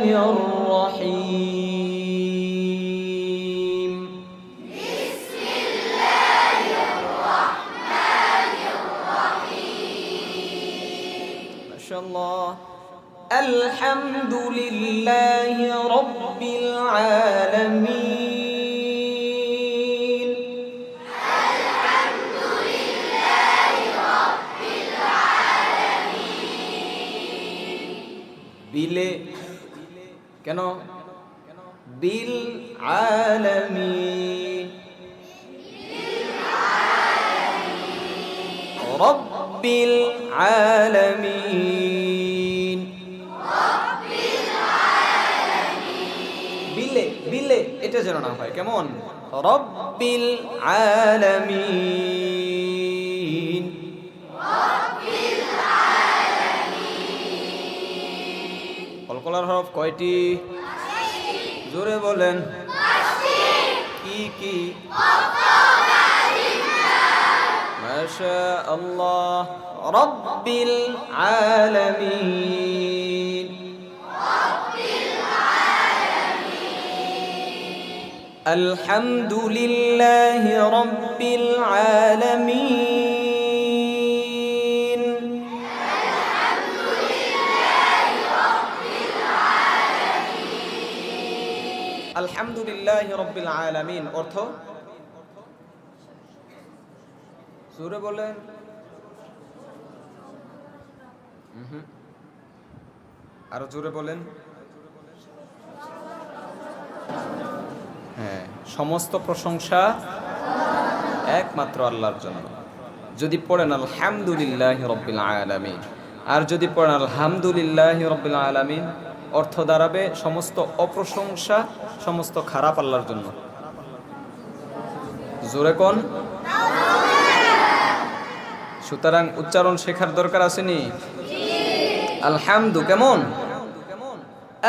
الرحمن الرحيم. ما شاء الله. الحمد لله رب العالمين. বিলে কেন? বিল আলামিন। রব্বিল আলামিন। বিলে বিলে এটা যেন না হয় কেমন? রব্বিল আলামিন। কলকলার হরফ কয়টি জোরে বলেন কি কি মাশা আল্লাহ রব্বিল আলামিন الحمد لله رب العالمين আলহামদুলিল্লাহ রব্বিল আলামিন। অর্থ? সুরে বলেন। আরও জোরে বলেন। হ্যাঁ সমস্ত প্রশংসা একমাত্র আল্লাহর জন্য। যদি পড়েন আলহামদুলিল্লাহ রব্বিল আলামিন। আর যদি পড়েন আলহামদুলিল্লাহ রব্বিল আলামিন অর্থ দাঁড়াবে সমস্ত অপ্রশংসা, সমস্ত খারাপ আল্লাহর জন্য। জোরে কোন? সুতরাং উচ্চারণ শেখার দরকার আসেনি আলহামদু কেমন?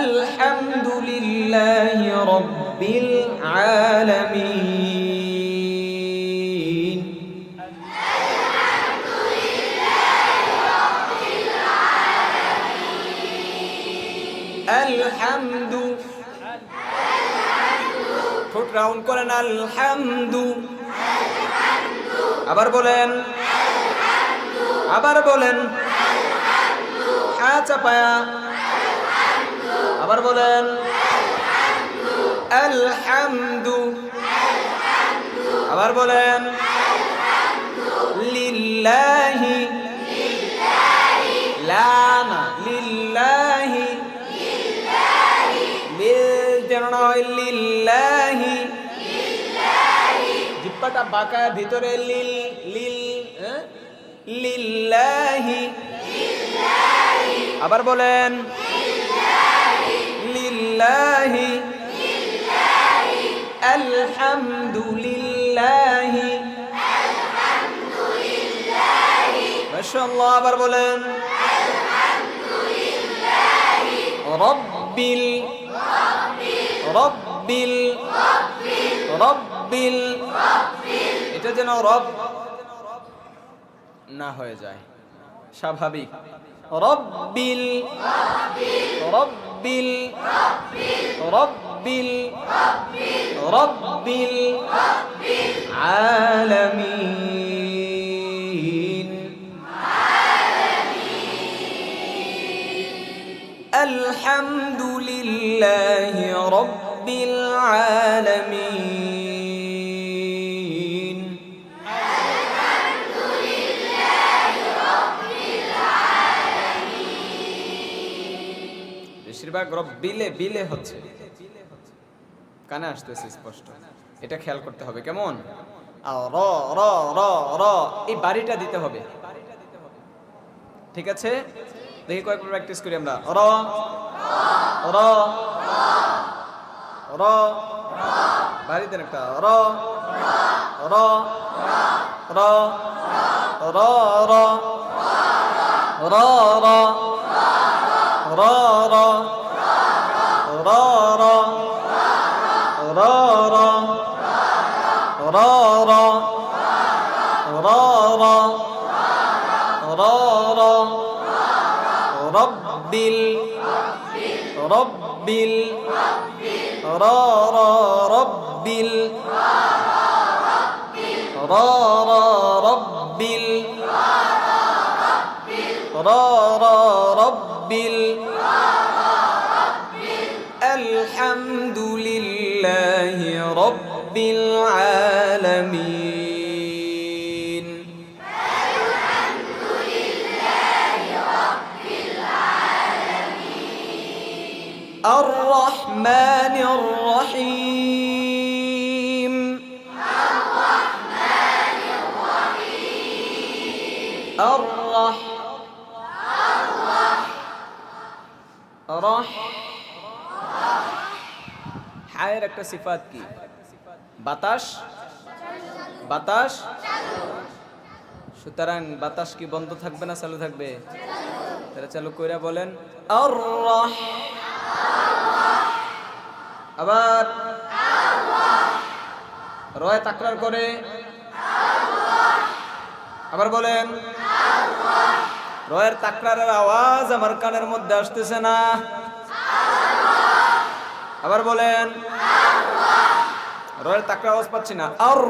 আলহামদুলিল্লাহ রব্বিল আলামিন। ঠোঁট রাউন্ড করেন, আলহামদু। আবার বলেন আবার বলেন হ্যাঁ চাপায়া। আবার বলেন, আলহামদু। আবার বলেন, লিল্লাহি লিল যেন না হয় লিল্লাহি। জিব্বাটা বাঁকা, ভিতরে লিল লিল? লিল্লাহি। আবার বলেন, লিল্লাহি। আলহামদুলিল্লাহি। মাশাআল্লাহ, আবার বলেন রব্বিল رب ال رب ال এটা যেন رب না হয়ে যায়। رب ال رب ال رب ال رب ال عالمين الحمد لله رب الحمد لله رب العالمين বেশিরভাগ রব বিলে বিলে হচ্ছে কানে আসতেছে স্পষ্ট এটা খেয়াল করতে হবে কেমন আ, র র র র এই বাড়িটা দিতে হবে ঠিক আছে দেখি কয়েকবার প্র্যাকটিস করি আমরা র র را بعدين نكتة را را را را را را را را را را را را را را را را را را را رب ال رب را را رب ال را را رب ال را را رب ال الحمد لله رب العالمين. الرحمن الرحيم الرح رح হায়ের একটা সিফাত কি বাতাস বাতাস সুতরাং বাতাস কি বন্ধ থাকবে না চালু থাকবে তাহলে চালু কইরা বলেন আর আবার রয় তাকরার করে আবার বলেন রয়ের তাকরারের আওয়াজ আমার কানের মধ্যে আসতেছে না। আবার বলেন রয়ের তাকরা আওয়াজ পাচ্ছি না। আর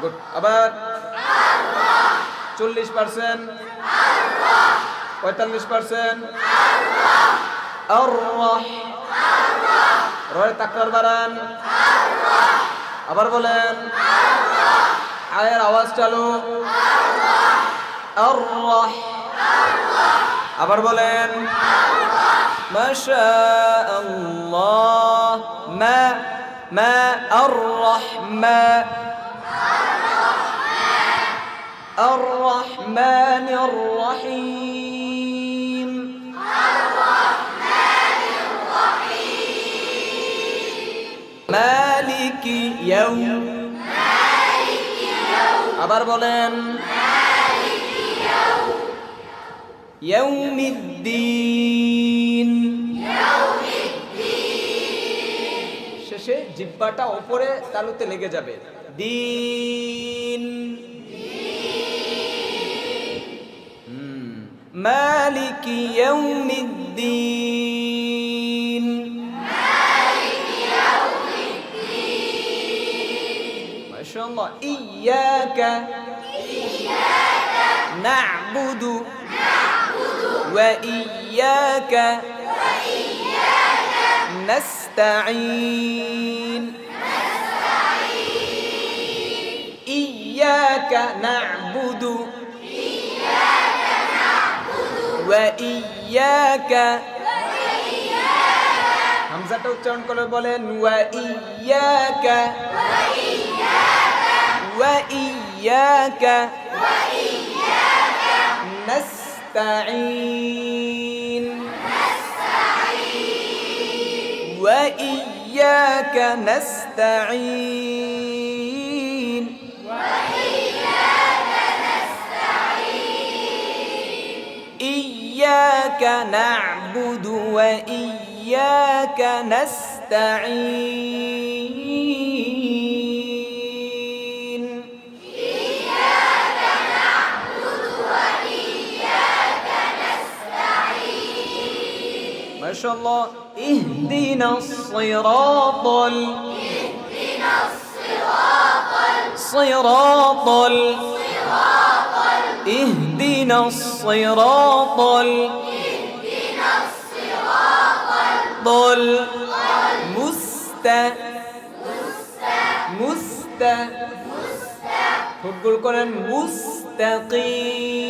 গুড। আবার চল্লিশ পার্সেন্ট। পঁয়তাল্লিশ পার্সেন্ট। আর রয় তাকর বাড়ান আবার বলেন আল্লাহ আয়ের আওয়াজ চালু আল্লাহ আবার বলেন আল্লাহ الرحمن الرحيم মালিকি আবার বলেন শেষে জিব্বাটা ওপরে তালুতে লেগে যাবে। দিন। মালিকি দিন ইনশাআল্লাহ ইয়াকা ইয়াকা না'বুদু না'বুদু ওয়া ইয়াকা ওয়া ইয়াকা নাস্তাঈন। নাস্তাঈন ইয়াকা না'বুদু ইয়াকা না'বুদু ওয়া ইয়াকা হামজাটা উচ্চারণ করে বলেন, ওয়া ইয়াকা ওয়া وإياك وإياك نستعين نستعين وإياك نستعين. وإياك نستعين. إياك نعبد وإياك نستعين. شاء الله اهدنا الصراط اهدنا الصراط صراط صراط اهدنا الصراط اهدنا الصراط ضل مست مست مست مست مست مستقيم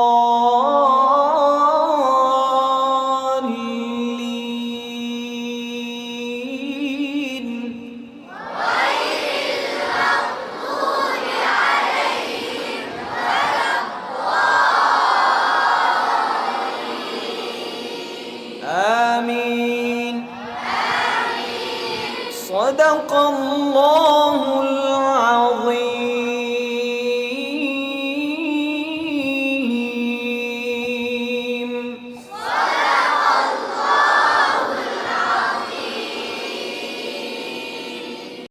صدق الله